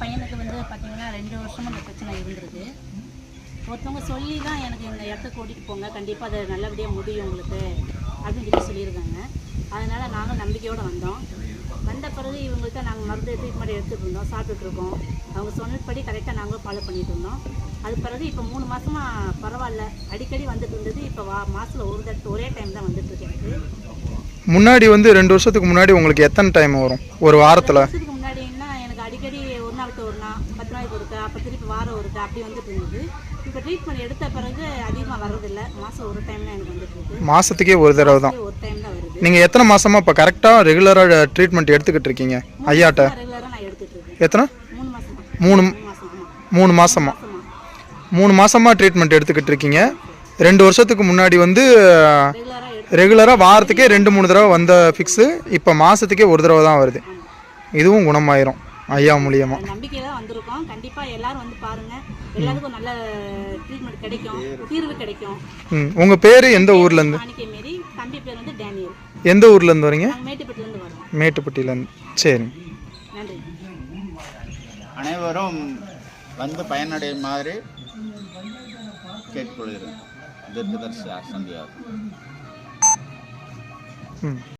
பார்த்தீங்கன்னா ரெண்டு வருஷமா இந்த பிரச்சனை இருந்திருக்கு ஒருத்தவங்க சொல்லி தான் எனக்கு இந்த இடத்துக்கு கூட்டிகிட்டு போங்க. கண்டிப்பாக அது நல்லபடியாக முடியும் உங்களுக்கு அப்படின்னு சொல்லி சொல்லியிருக்காங்க. அதனால் நாங்கள் நம்பிக்கையோடு வந்தோம். வந்த பிறகு இவங்கள்ட்ட நாங்கள் மருந்து ட்ரீட்மெண்ட் எடுத்துகிட்டு இருந்தோம். சாப்பிட்டுட்டு இருக்கோம். அவங்க சொன்னபடி கரெக்டாக நாங்களும் ஃபாலோ பண்ணிட்டு இருந்தோம். அது பிறகு இப்போ மூணு மாசமாக பரவாயில்ல. அடிக்கடி வந்துட்டு இருந்தது. இப்போ வா மாதத்தில் ஒரு தட்டு ஒரே டைம் தான் வந்துட்டு இருக்கு எனக்கு. முன்னாடி வந்து ரெண்டு வருஷத்துக்கு முன்னாடி உங்களுக்கு எத்தனை டைம் வரும்? ஒரு வாரத்தில் வருஷத்துக்கு முன்னாடின்னா எனக்கு அடிக்கடி நாள் பத்து நாளைக்கு ஒருக்கா அப்போ திருப்பி வாரம் ஒருக்கா அப்படி வந்துட்டு இருந்தது. இப்போ ட்ரீட்மெண்ட் எடுத்த பிறகு அதிகமாக வர்றதில்ல. மாதம் ஒரு டைம் தான் எனக்கு வந்துட்டு இருக்கு. மாதத்துக்கே ஒரு தடவை தான். ஒரு டைம் தான் வருது. நீங்கள் எத்தனை மாசமா இப்போ கரெக்டாக ரெகுலராக ட்ரீட்மெண்ட் எடுத்துக்கிட்டு இருக்கீங்க? ஐயாட்ட? ரெகுலராக நான் எடுத்துட்டு இருக்கேன். எத்தனை? மூணு மூணு ஆமாம் மூணு மாசமா. ட்ரீட்மெண்ட் எடுத்துக்கிட்டு இருக்கீங்க. ரெண்டு வருஷத்துக்கு முன்னாடி வந்து ரெகுலராக வாரத்துக்கே ரெண்டு மூணு தடவை வந்த ஃபிக்ஸு இப்போ மாதத்துக்கே ஒரு தடவை தான் வருது. இதுவும் குணமாயிரும். ஐயா மூலியமாக நம்பிக்கையில தான் வந்திருக்கோம். கண்டிப்பாக எல்லாரும் வந்து பாருங்க. எல்லாருக்கும் நல்ல ட்ரீட்மெண்ட் கிடைக்கும். தீர்வு கிடைக்கும். ம் உங்கள் பேர் எந்த ஊர்லேருந்து காணிக்கை மாரி தம்பி பேர் வந்து டேனியல். எந்த ஊர்லேருந்து வரீங்க? நாங்கள் மேட்டுப்பட்டிலேருந்து வரோம். மேட்டுப்பட்டியிலேருந்து சரி. நன்றி. அனைவரும் வந்து பயனடையும் மாதிரி கேட்டுக்கொள்கிறேன் தீர்க்கதரிசி ஆசந்தியாகும் ம்.